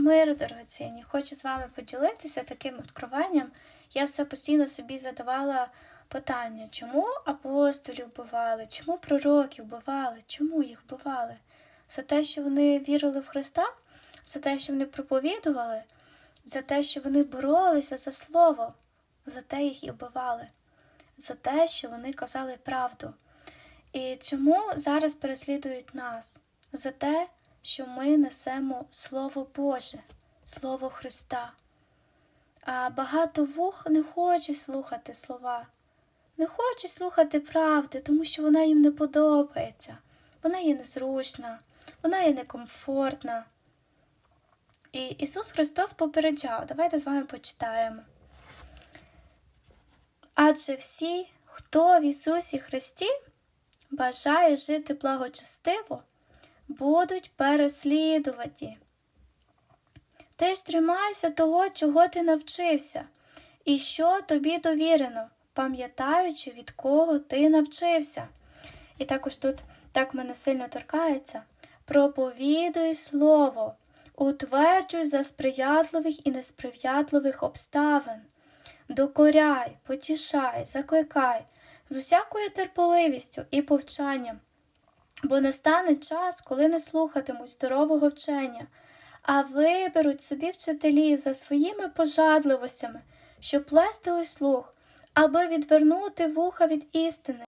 Мир, дорогоцінні, хочу з вами поділитися таким откровенням. Я все постійно собі задавала питання, чому апостолів вбивали, чому пророків вбивали, чому їх вбивали? За те, що вони вірили в Христа, за те, що вони проповідували, за те, що вони боролися за Слово, за те їх і вбивали, за те, що вони казали правду. І чому зараз переслідують нас? За те, що ми несемо Слово Боже, Слово Христа. А багато вух не хочуть слухати слова, не хочуть слухати правди, тому що вона їм не подобається, вона є незручна, вона є некомфортна. І Ісус Христос попереджав, давайте з вами почитаємо. Адже всі, хто в Ісусі Христі бажає жити благочестиво, будуть переслідувані. Ти ж тримайся того, чого ти навчився, і що тобі довірено, пам'ятаючи, від кого ти навчився. І також тут так мене сильно торкається. Проповідуй слово, утверджуй за сприятливих і несприятливих обставин, докоряй, потішай, закликай з усякою терпеливістю і повчанням. Бо не стане час, коли не слухатимуть здорового вчення, а виберуть собі вчителів за своїми пожадливостями, щоб плестили слух, аби відвернути вуха від істини.